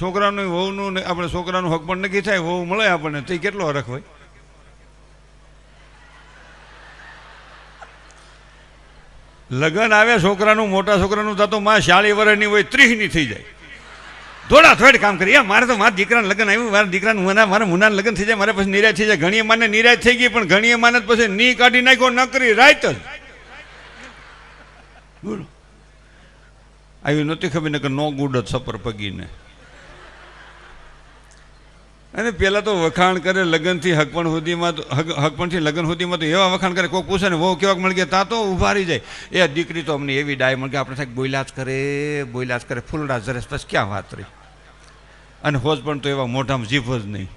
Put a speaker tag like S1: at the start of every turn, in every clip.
S1: છોકરાનું વહુનું આપણે છોકરાનું હક પણ નક્કી થાય, વહુ મળે આપણને, તો કેટલો હરખ હોય? લગ્ન આવે છોકરાનું, મોટા છોકરાનું થતો માં શાળી વર્ષની હોય ત્રીસની થઈ જાય. થોડા થોડ કામ કરી. મારે તો મારા દીકરાનું લગ્ન આવ્યું, મારા દીકરાનું મુના મારા મુનાને લગ્ન થઈ જાય, મારે પછી નિરાશ થઈ જાય. ઘણી માને નિરાશ થઈ ગઈ, પણ ઘણી માને પછી ની કાઢી નાખ્યો, ન કરી રાત જ. બોલો. આવી નહોતી ખબર ને કે નો ગુડ જ સપર પગીને. અને પેલા તો વખાણ કરે, લગ્નથી હકપણ સુધીમાં તો હકપણથી લગ્ન સુધીમાં તો એવા વખાણ કરે, કોઈ પૂછે ને વહુ કેવાક મળી ગયા તા તો ઊભા જાય. એ દીકરી તો અમને એવી ડાય મળી કે આપણે થાય બોયલા કરે બોયલા કરે ફૂલડા જરેસ પછી ક્યાં વાત રહી? અને હોજ પણ તો એવા મોઢામાં જીભ જ નહીં.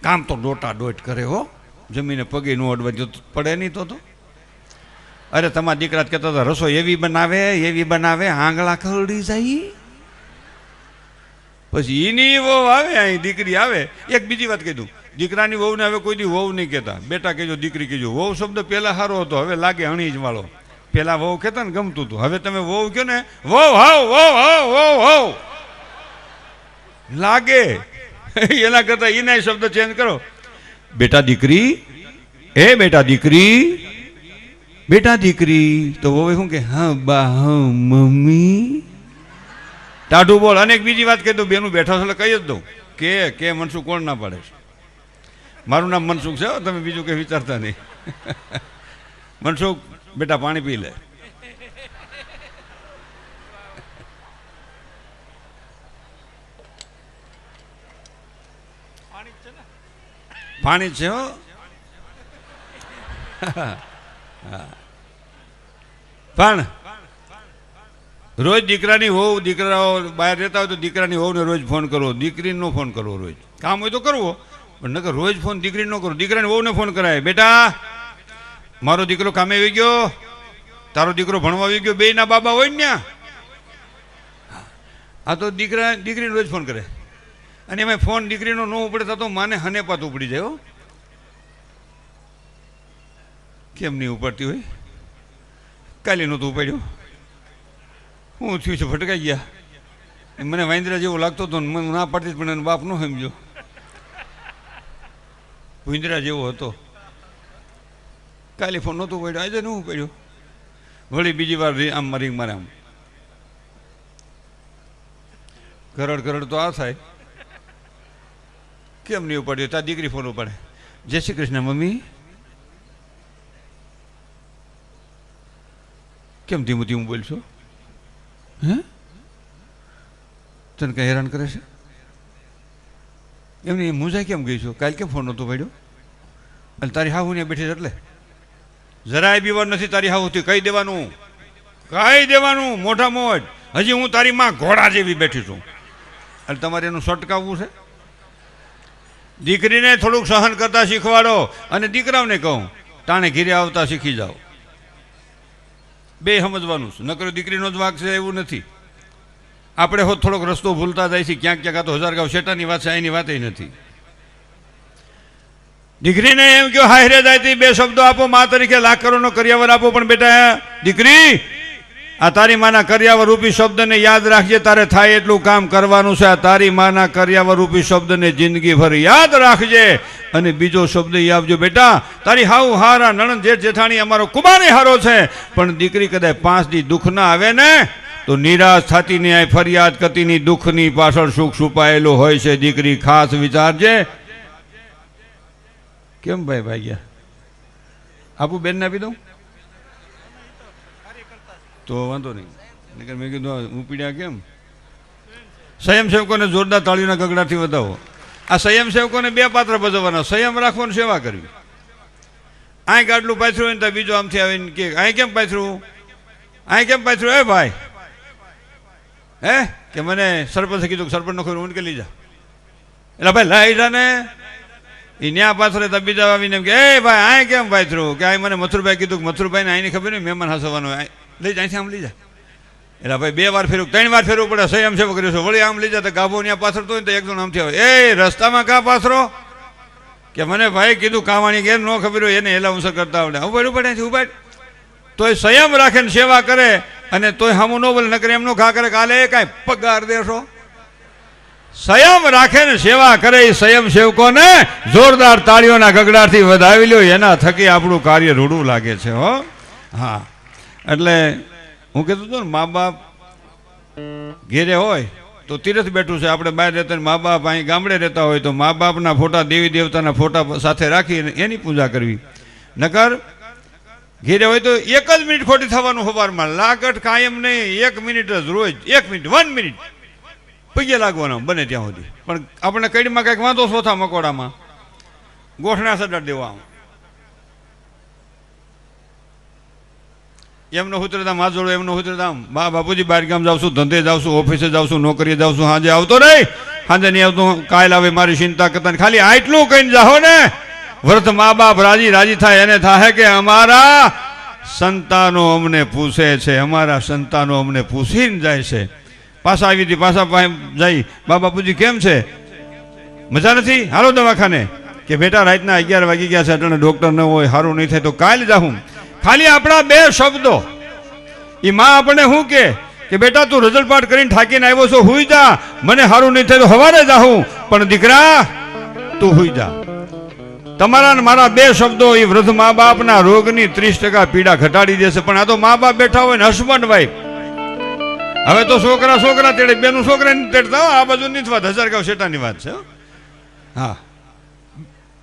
S1: કામ તો ડોટા ડોટ કરે હો. જમીને પગે નું અડવા જો પડે નહીં તો તો. અરે તમારા દીકરા કહેતા હતા, રસોઈ એવી બનાવે એવી બનાવે, આંગળા ખરડી જાય. પછી એની વહુ આવે, અહીં દીકરી આવે. એક બીજી વાત કીધું દીકરાની વહુને હવે કોઈ દી વહુ નહીં કહેતા. બેટા કહેજો, દીકરી કહેજો. વહુ શબ્દ પહેલાં સારો હતો, હવે લાગે અણી જ વાળો. પહેલાં વહુ કહેતા ને ગમતું હતું. હવે તમે વહુ કહો ને, વહુ હાવ વહુ હાવ વહુ હાવ લાગે. એના કરતા એના શબ્દ ચેન્જ કરો. બેટા દીકરી એ બેટા દીકરી બેટા દીકરી. તો વહુ શું કે હા, બા, હા, મમ્મી. ટાઢું બોલ. અને એક બીજી વાત કહી દઉં, બેનું બેઠા છો એટલે કહી જ દઉં. કે કે મનસુખ કોણ ના પાડે છે? મારું નામ મનસુખ છે તમે બીજું કંઈ વિચારતા નહીં. મનસુખ, બેટા, પાણી પી લે. પાણી છે હો. પણ રોજ દીકરાની હોવ, દીકરાઓ બહાર રહેતા હોય તો દીકરાની વહુને રોજ ફોન કરવો દીકરીનો ફોન કરવો રોજ. કામ હોય તો કરવો, પણ નકર રોજ ફોન દીકરી ન કરો, દીકરાની વહુને ફોન કરાય. બેટા, મારો દીકરો કામે આવી ગયો, તારો દીકરો ભણવા આવી ગયો, બેયના બાબા હોય ને આ તો દીકરા, દીકરીને રોજ ફોન કરે. અને એમાં ફોન દીકરીનો ન ઉપડે તો માને હને પાત ઉપડી જાય કેમ નહીં ઉપડતી હોય? કાલે નહોતું ઉપાડ્યું. હું થયું છે? ભટકાઈ ગયા. મને વાંદરા જેવો લાગતો હતો મને ના પાડતી પણ એનો બાપ ન સમજો. ભૂંદરા જેવો હતો. કાલે ફોન નહોતો પડ્યો. આજે ન પડ્યો. વળી બીજી વાર આમ મારી મારે આમ. ગરડ ગરડ તો આ થાય. કેમ નહીં ઉપાડ્યો? તાર દીકરી ફોન ઉપાડે. જય શ્રી કૃષ્ણ મમ્મી. કેમ ધીમું ધીમું બોલશો? હે? તને કઈ હેરાન કરે છે? એમની મુંજાઈ કેમ ગઈ છું? કાલ કેમ ફોન નહોતો પડ્યો? અને તારી હાહુ ને બેઠી એટલે? જરાય બીવાર નથી તારી હાહુથી કહી દેવાનું? કહી દેવાનું? મોઢા મોજ હજી હું તારી માં ઘોડા જેવી બેઠી છું. અને તમારે એનું સટકાવવું છે? દીકરીને થોડુંક સહન કરતા શીખવાડો. અને દીકરાઓને કહું, તાણે ઘીરે આવતા શીખી જાઓ. બે સમજવાનું છે. નકરો દીકરીનો જ વાક છે એવું નથી. આપણે હોત થોડોક રસ્તો ભૂલતા જાય છે, ક્યાંક ક્યાંક તો હજાર ગાંવ શેટાની વાત છે એની વાત નથી. દીકરીને એમ કહો હારે જાય બે શબ્દો આપો, મા તરીકે લાખ કરોડનો કરિયાવર આપો, પણ બેટા, દીકરી આ તારી માના કર્યાવર રૂપી શબ્દને યાદ રાખજે, તારે થાય એટલું કામ કરવાનું છે. આ તારી માના કર્યાવર રૂપી શબ્દને જિંદગીભર યાદ રાખજે અને બીજો શબ્દ એ આવજો. બેટા, તારી હાવ હારા નણંદ જેઠ જેઠાણી અમારો કુમારે હારો છે. પણ દીકરી કદાચ પાંચ દી દુઃખ ના આવે ને, તો નિરાશ થતી ને ફરિયાદ કરતીની દુઃખની પાછળ સુખ છુપાયેલું હોય છે. દીકરી ખાસ વિચારજે. કેમ ભાઈ ભાઈ ગયા આપું બેનને આપી દઉં? તો વાંધો નહીં. એટલે મેં કીધું, હું પીડ્યા કેમ? સ્વયંસેવકોને જોરદાર તાળીના ગગડાથી વધાવો. આ સ્વયંસેવકોને બે પાત્ર ભજવવાના સંયમ રાખવાની સેવા કરવી. અહીં ગાડલું પાથરું હોય ને તો બીજો આમથી આવીને કે અહીં કેમ પાથરું અહીં કેમ પાથરું હે ભાઈ? હે? કે મને સરપંચે કીધું કે સરપંચ નો ખબર મને કે લઈ જા. એટલે ભાઈ, લઈ જા ને. એ ન્યા પાથરે તો બીજા આવીને એમ કે, એ ભાઈ અહીં કેમ પાથરું કે અહીં મને મથુરભાઈ કીધું કે મથુરભાઈને અહીંની ખબર નહીં, મહેમાન હસવાનું લઈ જાય આમ લઈ જા એટલે ભાઈ બે વાર ફેરવું, ત્રણ વાર ફેરવું પડે સંયમ સેવા કર્યો છે વળી આમ લઈ જાય, તો ગાભો ત્યાં પાથરતો હોય તો એક જણ આમથી આવે. એ રસ્તામાં કા પાથરો કે મને ભાઈ કીધું, કાવાણી ઘેર ન ખબર હોય, એને ઉંસર કરતા આવડે. ઉપાડ પડે છે ઉપાડ તોય સંયમ રાખે ને સેવા કરે, અને તોય હમું ન બોલે, નકરે એમનો ઘા કરે કાલે કાંઈ પગાર દેશો? સંયમ રાખે ને સેવા કરે એ સંયમ સેવકોને જોરદાર તાળીઓના ગગડાથી વધાવી લ્યો, એના થકી આપણું કાર્ય રૂડું લાગે છે, હો. હા. એટલે હું કહેતો હતું ને મા બાપ ઘેરે હોય તો તીરથ બેઠું છે. આપણે બહાર રહેતા મા બાપ અહીં ગામડે રહેતા હોય તો મા બાપના ફોટા દેવી દેવતાના ફોટા સાથે રાખીને એની પૂજા કરવી. નકર ઘેરે હોય તો એક જ મિનિટ ખોટી થવાનું સવારમાં લાગટ કાયમ નહીં. એક મિનિટ જ રોજ. એક મિનિટ. One minute. પગે લાગવાનો બને ત્યાં સુધી. પણ આપણે કડીમાં કંઈક વાંધો સોથા મકોડામાં. ગોઠણા સડા દેવા એમનો હુતરધામ આ જોડો એમનો હુતરધામ બા, બાપુજી બહાર ગામ જાઉં છું, ધંધે જાઉં છું, ઓફિસે જાઉં છું, નોકરીએ જાઉં છું આવતો નહીં. સાંજે નહીં આવતો કાલ આવે, મારી ચિંતા કરતા ખાલી આટલું કહીને જાઓ ને. વ્રત મા બાપ રાજી રાજી થાય, એને થાય કે અમારા સંતાનો અમને પૂછે છે, અમારા સંતાનો અમને પૂછીને જાય છે. પાછા આવી હતી, પાછા જઈ. બા, બાપુજી, કેમ છે? મજા નથી? હાલો દવાખાને. કે બેટા, રાતના અગિયાર વાગી ગયા છે અટાણે ડોક્ટર ન હોય સારું નહીં થાય, તો કાલે જાઉં ખાલી આપણા બે શબ્દો. એ માં આપણને શું કે? કે બેટા તું રજલ્ટ પાઠ કરીને થાકીને આવ્યો છો, હુઈ જા. મને સારું નહીં થયું હવારે જાઉં પણ દીકરા, તું હુઈ જા. તમારા મારા બે શબ્દો એ વૃદ્ધ મા બાપના રોગની ત્રીસ ટકા પીડા ઘટાડી દેશે. પણ આ તો મા બાપ બેઠા હોય ને હસબન્ડ વાઈફ. હવે તો છોકરા છોકરા તેડે, બેનું છોકરા નહીં તેડતા આ બાજુ નથી વાત. હજાર ગાવ શેટાની વાત છે, હો. હા.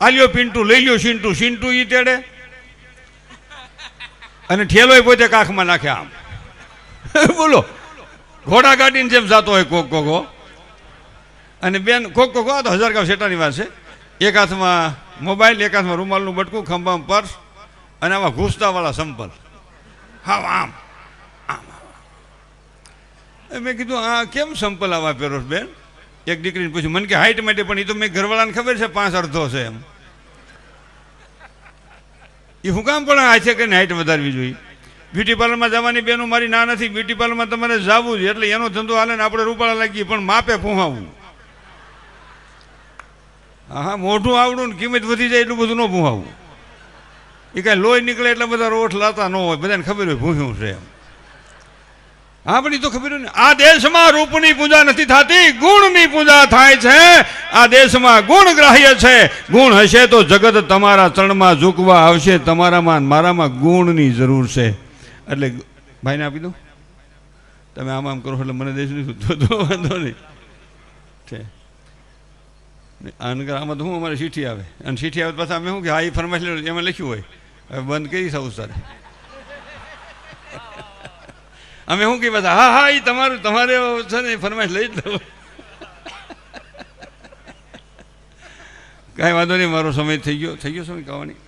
S1: આલ્યો પિન્ટુ, લઈ લ્યો સિન્ટુ સિન્ટુ ઈ તેડે. અને ઠેલો પોતે કાખમાં નાખે આમ. બોલો. ઘોડા ગાડીને જેમ જતો હોય કોક કોકો અને બેન કોક કોકો આ તો હજાર ગાવ શેટાની વાત છે. એક હાથમાં મોબાઈલ એક હાથમાં રૂમાલનું બટકું ખંભામાં પર્સ અને આમાં ઘૂસતાવાળા સંપલ. હા આમ એ મેં કીધું આ કેમ સંપલ આવા પહેરો બેન? એક દીકરીને પૂછ્યું મને કે હાઈટ માટે પણ એ તો મેં ઘરવાળાને ખબર છે પાંચ અડધો છે એમ. એ હું કામ પણ આ છે કે હાઇટ વધારવી જોઈએ. બ્યુટી પાર્લરમાં જવાની બેનો મારી ના નથી. બ્યુટી પાર્લરમાં તમારે જવું જ એટલે એનો ધંધો હાલે ને આપણે રૂપાળા લાગીએ, પણ માપે પૂહાવું હા મોઢું આવડું ને કિંમત વધી જાય એટલું બધું ન પૂહાવું એ કાંઈ લોહી નીકળે એટલા બધા રોઠ લાતા ન હોય. બધાને ખબર હોય ભૂખ્યું છે એમ. આપણી તો ખબર ને આ દેશમાં રૂપની પૂજા નથી થતી, ગુણની પૂજા થાય છે. આ દેશમાં ગુણ ગ્રાહ્ય છે. ગુણ હશે તો જગત તમારા ચરણમાં ઝૂકવા આવશે. તમારામાં મારામાં ગુણની જરૂર છે. એટલે ભાઈને આપી દો તમે આમ આમ કરો એટલે મને દેશ નહીં વાંધો નહીં. છે. આનગર આમાં તો હું અમારે ચીઠી આવે? અને ચીઠી આવે પાછા અમે શું કે, હા એ ફરમાઈશ એમાં લખ્યું હોય. હવે બંધ કરી સૌ સર. અમે શું કહી બધા હા હા એ તમારું, તમારે છે ને ફરમાઈશ લઈ જ લો કાંઈ વાંધો નહીં, મારો સમય થઈ ગયો થઈ ગયો સમય, કહેવાની?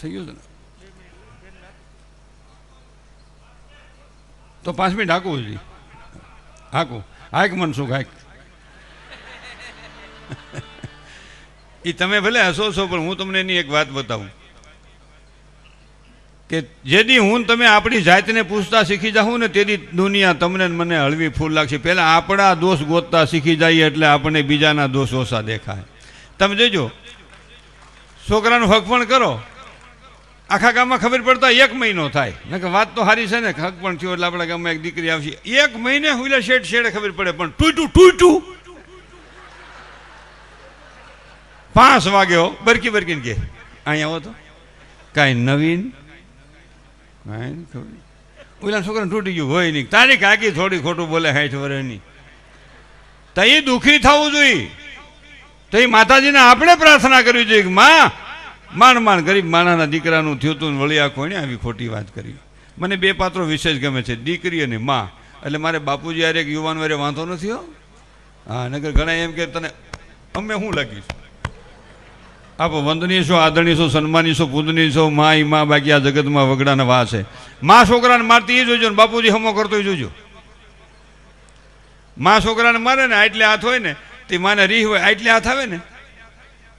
S1: થઈ ગયો છે ને? તો પાંચ મિનિટ હાકું જોઈએ હાકું. હાક મનસુખ હાક? એ તમે ભલે હસો છો પણ હું તમને એની એક વાત બતાવું. કે જેદી હું તમે આપણી જાતને પૂછતા શીખી જાઉં ને તેથી દુનિયા તમને મને હળવી ફૂલ લાગશે. પહેલાં આપણા દોષ ગોતતા શીખી જઈએ એટલે આપણને બીજાના દોષ ઓછા દેખાય. તમે જોજો. છોકરાનું હક પણ કરો. આખા ગામમાં ખબર પડતા એક મહિનો થાય. નકર વાત તો સારી છે ને, હક પણ થયો એટલે આપણા ગામમાં એક દીકરી આવશે. એક મહિને હુલે શેઠ શેડે ખબર પડે, પણ ટૂટું ટૂટું પાંચ વાગ્યો, બરકી, બરકીને કે, અહીંયા આવો તો. કાંઈ નવીન કાંઈ નહીં ખબર નહીં. ઓલા છોકરાને તૂટી ગયું હોય નહીં. તારી કાકી થોડી ખોટું બોલે સાઠ વર્ષની તો એ દુઃખી થવું જોઈએ. તો એ માતાજીને આપણે પ્રાર્થના કરવી જોઈએ કે માં માંડ માંડ ગરીબ માણાના દીકરાનું થયું હતું વળી આ કોઈને આવી ખોટી વાત કરી? મને બે પાત્રો વિશેષ ગમે છે, દીકરી અને માં. એટલે મારે બાપુજી આરે યુવાન વારે વાંધો નથી હો. હા નગર ઘણા એમ કે તને, અમે હું લાગીશું? આપ વંદનીય છો, આદરણીય છો સન્માની છો પૂજનીય છો, મા, ઈ, મા, બાકી આ જગતમાં વગડાના વા છે. મા છોકરાને મારતી એ જોજો ને, બાપુજી હમો કરતો જોજો. મા છોકરાને મારે ને, આટલે હાથ હોય ને, તે માને રીહ હોય, આટલે હાથ આવે ને,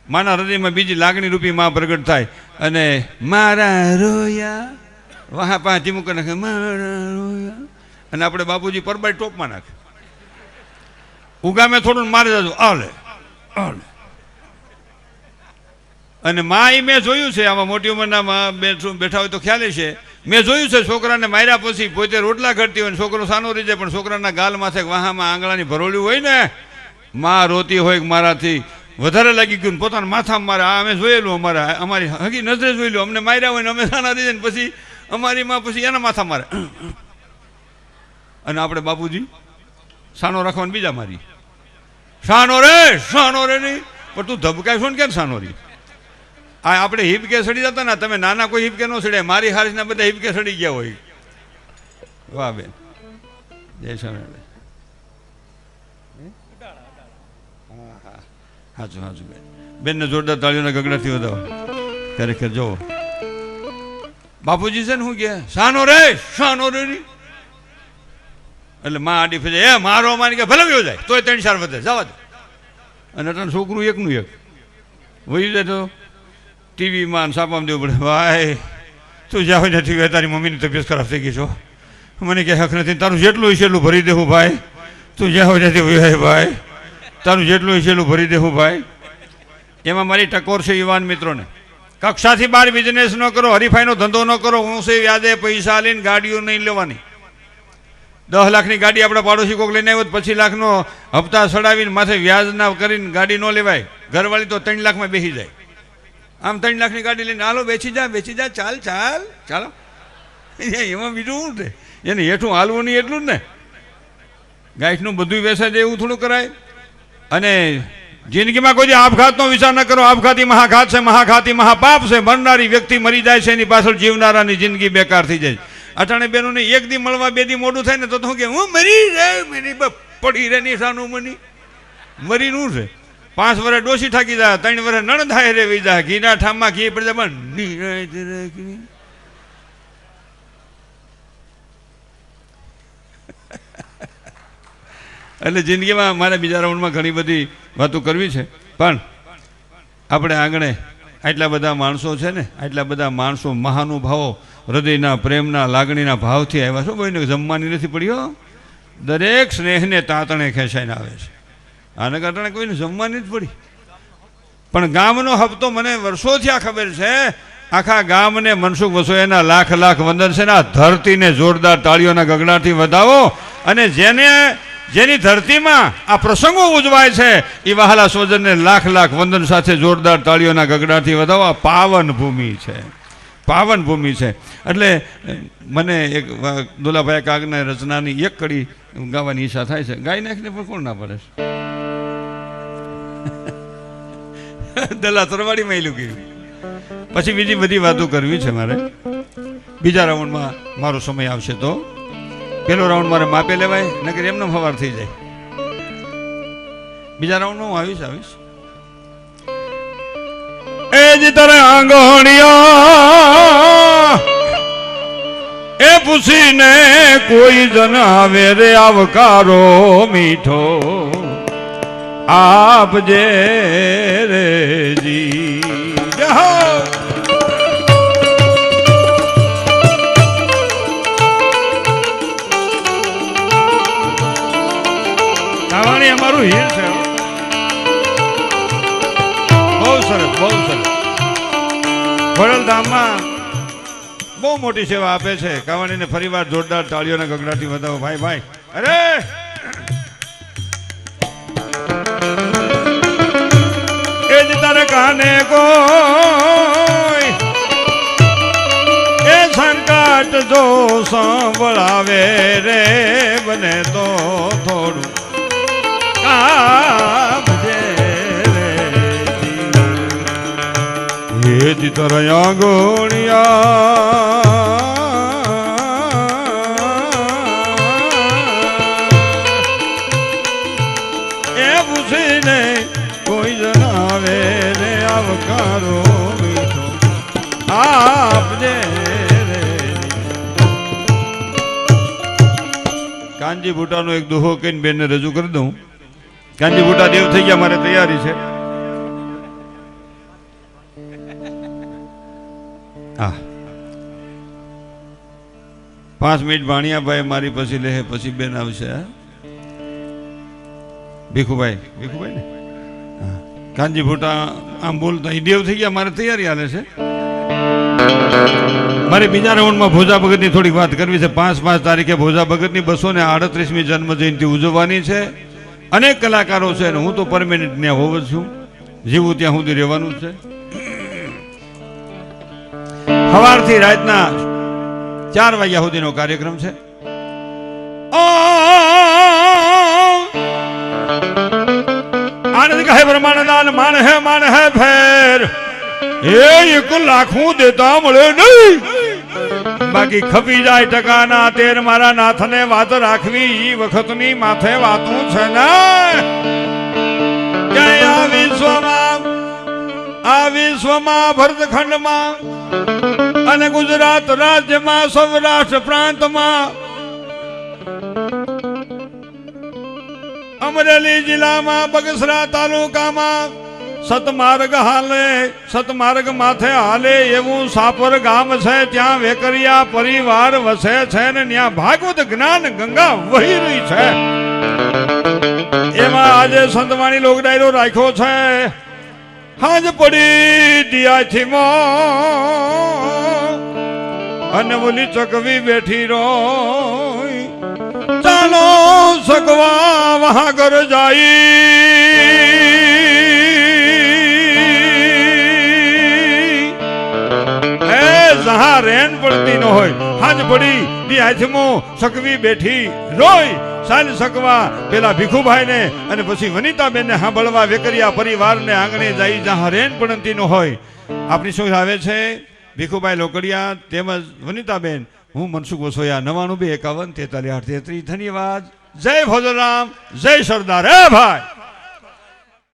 S1: માના હૃદયમાં બીજી લાગણી રૂપી મા પ્રગટ થાય. અને મારા રોયા, વાહ પાંચ ધીમું નાખે, મારા રોયા. અને આપણે બાપુજી પરબાઈ ટોપમાં નાખે. ઉગામે થોડું મારે જાજો, આલે આલે. અને માં એ મેં જોયું છે, આમાં મોટી ઉંમરના માં બેઠા હોય તો ખ્યાલ છે મેં જોયું છે, છોકરાને માર્યા પછી પોતે રોટલા ઘટતી હોય ને છોકરો સાનો રહી જાય, પણ છોકરાના ગાલ માથે વાહામાં આંગળાની ભરોળ્યું હોય ને, માં રોતી હોય મારાથી વધારે લાગી ગયું પોતાના માથામાં મારે, આ અમે જોયેલું અમારા, અમારી હકી નજરે જોયેલું, અમને માર્યા હોય ને અમે સાના રહી જાય પછી અમારી માં પછી એના માથા મારે. અને આપણે બાપુજી, સાનો રાખવાનું બીજા મારી. સાનો રે સાનો રે નહીં, પણ તું ધબકાય છો ને કેમ સાનો રી આ આપણે હિપકે સડી જતા ને, તમે નાના કોઈ હિપકે ન સડે, મારી હારીના બધા હિપકે સડી ગયા હોય. વાહ બેન. જય સ્વામિનારાયણ. હાચું સાચું બેન. બેનને જોરદાર તાળીઓના ગગડાથી વધાવો. ખરેખર જુઓ. બાપુજી છે ને શું કે, સાનો રે સાનો રે એટલે માં આડી ફેજે એ, મારો માની કે ભલે જાય, તોય ત્રણ ચાર વધે. જવા દે. અને અટાણે છોકરું એકનું એક. વયું જાય તો? ટીવીમાં સાપામાં દેવું પડે ભાઈ, તું હોય નથી ગયા તારી મમ્મીની તબિયત ખરાબ થઈ ગઈ છો. મને ક્યાંય હક નથી. તારું જેટલું હશે છે એટલું ભરી દેવું ભાઈ. તું હોય નથી વયો ભાઈ, તારું જેટલું હશે છે એટલું ભરી દેવું ભાઈ. એમાં મારી ટકોર છે યુવાન મિત્રોને. કક્ષાથી બહાર બિઝનેસ ન કરો, હરીફાઈનો ધંધો ન કરો. ઊંચે વ્યાજે પૈસા લઈને ગાડીઓ નહીં લેવાની. દસ લાખની ગાડી આપણા પાડોશી કોક લઈને આવ્યો પછી લાખનો હપ્તા ચડાવીને માથે વ્યાજ ના કરીને ગાડી ન લેવાય. ઘરવાળી તો ત્રણ લાખમાં બેસી જાય. આમ ત્રણ લાખની ગાડી લઈને હાલો વેચી જા વેચી જા, ચાલ ચાલ, ચાલો. એમાં બીજું શું છે? એને હેઠું હાલવું નહીં એટલું જ ને. ગાયનું બધું વેચાય જાય એવું થોડું કરાય. અને જિંદગીમાં કોઈ આપઘાતનો વિચાર ન કરો. આપઘાતી મહાઘાત છે, મહાઘાતી મહાપાપ છે. મરનારી વ્યક્તિ મરી જાય છે, એની પાછળ જીવનારાની જિંદગી બેકાર થઈ જાય. અટાણે બેનોને એક દી મળવા, બે દી મોડું થાય ને તો શું કે, હું મરી જાય મેરી પડી રે નિશાનું મની. મરી નું છે. પાંચ વર્ષ ડોસી થાકી દા ત્રણ વર્ષ નણ થાય રે વી ઘીના ઠામમાં ઘી પડી પણ. એટલે જિંદગીમાં મારે બીજા રાઉન્ડમાં ઘણી બધી વાતો કરવી છે. પણ આપણે આંગણે આટલા બધા માણસો છે ને, આટલા બધા માણસો મહાનુભાવો હૃદયના પ્રેમના લાગણીના ભાવથી આવ્યા છો, કોઈને જમવાની નથી પડ્યો દરેક સ્નેહને તાતણે ખેંચાઈને આવે છે. આને કારણે કોઈને જમવાની જ પડી. પણ ગામનો હપ્તો મને વર્ષોથી આ ખબર છે, આખા ગામને મનસુખ વસોયાના લાખ લાખ વંદન છે ને આ ધરતીને જોરદાર તાળીઓના ગગડાથી વધાવો અને જેને, જેની ધરતીમાં આ પ્રસંગો ઉજવાય છે એ વહાલા સ્વજનને લાખ લાખ વંદન સાથે જોરદાર તાળીઓના ગગડાથી વધાવો. આ પાવન ભૂમિ છે. પાવન ભૂમિ છે. એટલે મને એક દુલાભાઈ કાગના રચનાની એક કડી ગાવાની ઈચ્છા થાય છે. ગાઈ નાખીને પણ કોણ ના પડે? છે દલા તરવાડીમાં એલું કર્યું પછી બીજી બધી વાતો કરવી છે મારે. બીજા રાઉન્ડમાં મારો સમય આવશે તો. પહેલો રાઉન્ડ મારે માપે લેવાય નગર એમને ફવાર થઈ જાય. બીજા રાઉન્ડમાં હું આવીશ આવીશ. એ જ તરે આંગણિયા એ પૂછીને કોઈ જન આવે રે આવકારો મીઠો. આપજે રે જી. જહો ખાવાની અમારું હીર છે. બહુ સરસ બહુ સરસ. ખોડલધામમાં બહુ મોટી સેવા આપે છે. કાવાણીને ફરીવાર જોરદાર તાળીઓના ગગડાથી વધાવો. ભાઈ ભાઈ, અરે! કાને કોઈ. એ સંકટ જો સંભળાવે રે, બને તો થોડું કામ જે રે. એ જ તરયા ગોણિયા આવકારો મીઠો આપજે કાનજી બુટાનો એક દોહો કહીને બેનને રજૂ કરી દઉં. કાનજી બુટા દેવ થઈ ગયા, મારે તૈયારી છે. હા. પાંચ મિનિટ ભાણિયાભાઈ મારી પછી લે પછી બેન આવશે? ભીખુભાઈ ભીખુભાઈ ને? હા. કાનજી ફોટા આમ બોલતા ઈ દેવ થઈ ગયા, મારે તૈયારી હાલે છે. મારે બીજા રાઉન્ડમાં ભોજા ભગતની થોડીક વાત કરવી છે. પાંચ પાંચ તારીખે ભોજા ભગતની બસો ને આડત્રીસમી જન્મ જયંતિ ઉજવવાની છે. અનેક કલાકારો છે અને હું તો પરમેનન્ટ ત્યાં હોવ છું. જીવું ત્યાં સુધી રહેવાનું છે. સવારથી રાતના ચાર વાગ્યા સુધીનો કાર્યક્રમ છે. આનંદ કહે બ્રહ્માંડ માન હે માન હે ફેર એ એક લાખું દેતા મળે નહીં. બાકી ખપી જાય ટકાના તેર મારા નાથને વાત રાખવી, ઈ વખતની માથે વાતું છે ને. જય આ વિશ્વમાં આ વિશ્વમાં ભરતખંડમાં અને ગુજરાત રાજ્યમાં સૌરાષ્ટ્ર પ્રાંતમાં અમરેલી જિલ્લામાં બગસરા તાલુકામાં સતમાર્ગ હાલે, સતમાર્ગ માથે હાલે એવું સાપર ગામ છે, ત્યાં વેકરિયા પરિવાર વસે છે ને ત્યાં ભાગવત જ્ઞાન ગંગા વહી રહી છે. એમાં આજે સંતવાણી લોક ડાયરો રાખ્યો છે. હાજ પડી દિયાથી અને બોલી ચકવી બેઠી રોય ચાલો સગવા વહાગર જાય. હે જહા રેન પડતી ન હોય, હાજ પડી દી હાથમો સકવી બેઠી રોય. સાલ સકવા પેલા ભીખુભાઈ ને અને પછી વનિતાબેન ને સાંભળવા વેકરિયા પરિવારને આંગણે જાય, જહા રેન પડતી ન હોય. આપણી શું આવે છે? ભીખુભાઈ લોકડિયા તેમજ વનિતાબેન હું મનસુખ વસોયા, નવાણું બે એકાવન, તેતાલીસ આઠ તેત્રીસ. ધન્યવાદ. જય ભોજરામ જય સરદાર. હે ભાઈ!